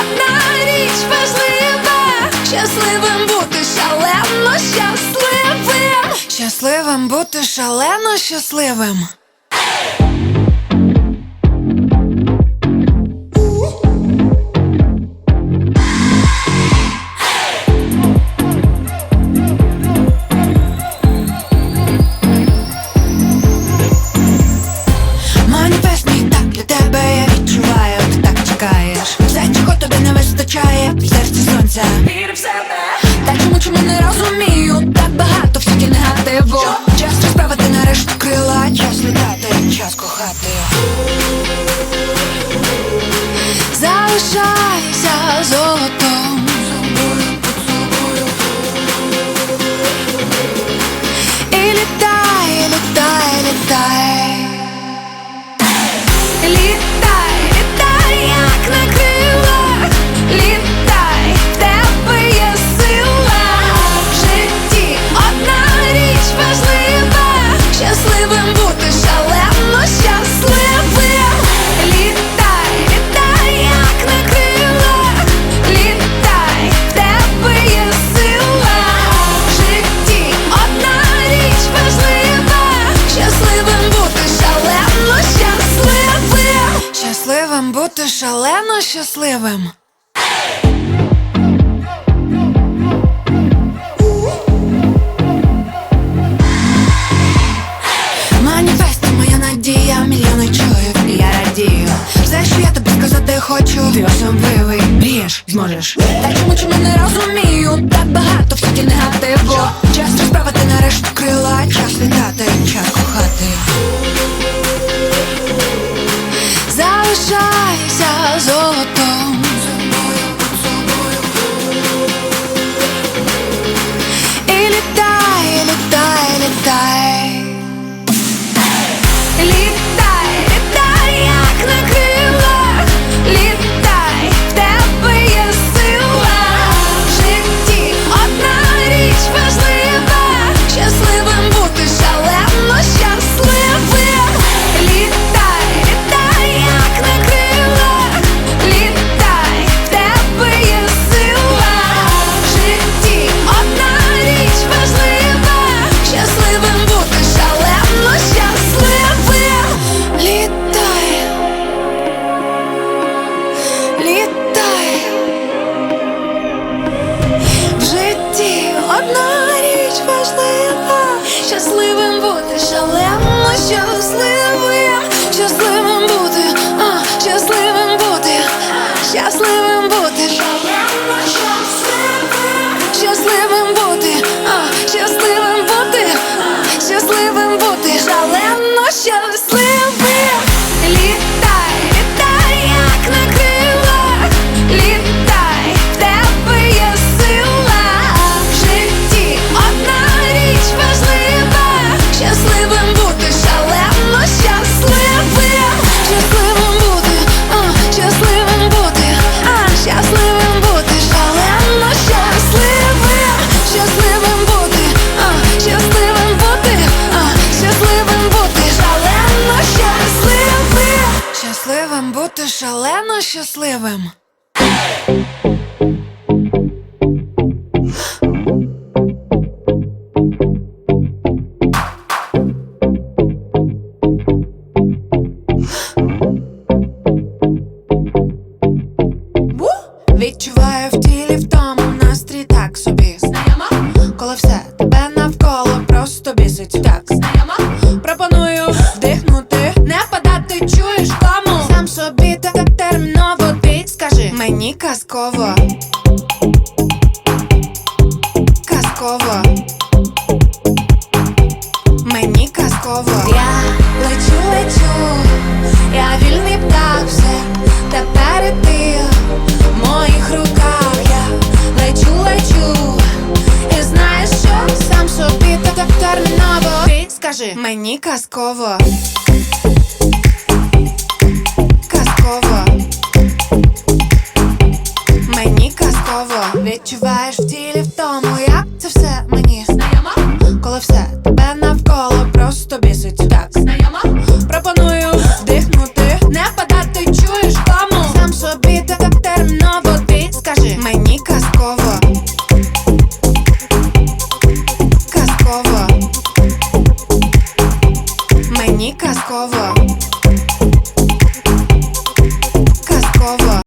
одна річ важлива, щасливим бути шалено щасливим, щасливим бути шалено щасливим. Сонця. Вір в себе. Та чому чому не розумію? Так багато всякі негативу. Час розправити нарешті крила, час літати, час кохати. Залишайся золотом. Шалено щасливим Маніфест моя надія, мільйони і я радію. Все, що я тобі сказати хочу, ти особливий, мрієш, зможеш. Та чому чому не розумію? Так багато в світі негативу. Час розправити нарешті шалено щасливим шалено щасливим. Відчуваю в тілі в тому настрій так собі. Знайома? Коли все тебе навколо просто бісить казково. Казково. Мені казково. Я лечу, лечу, я вільний птах, все тепер і ти в моїх руках. Я лечу, лечу, і знаєш що? Сам собі так терміново. Ти скажи. Мені казково. Казково Відчуваєш в тілі в тому, як це все мені знайомо Коли все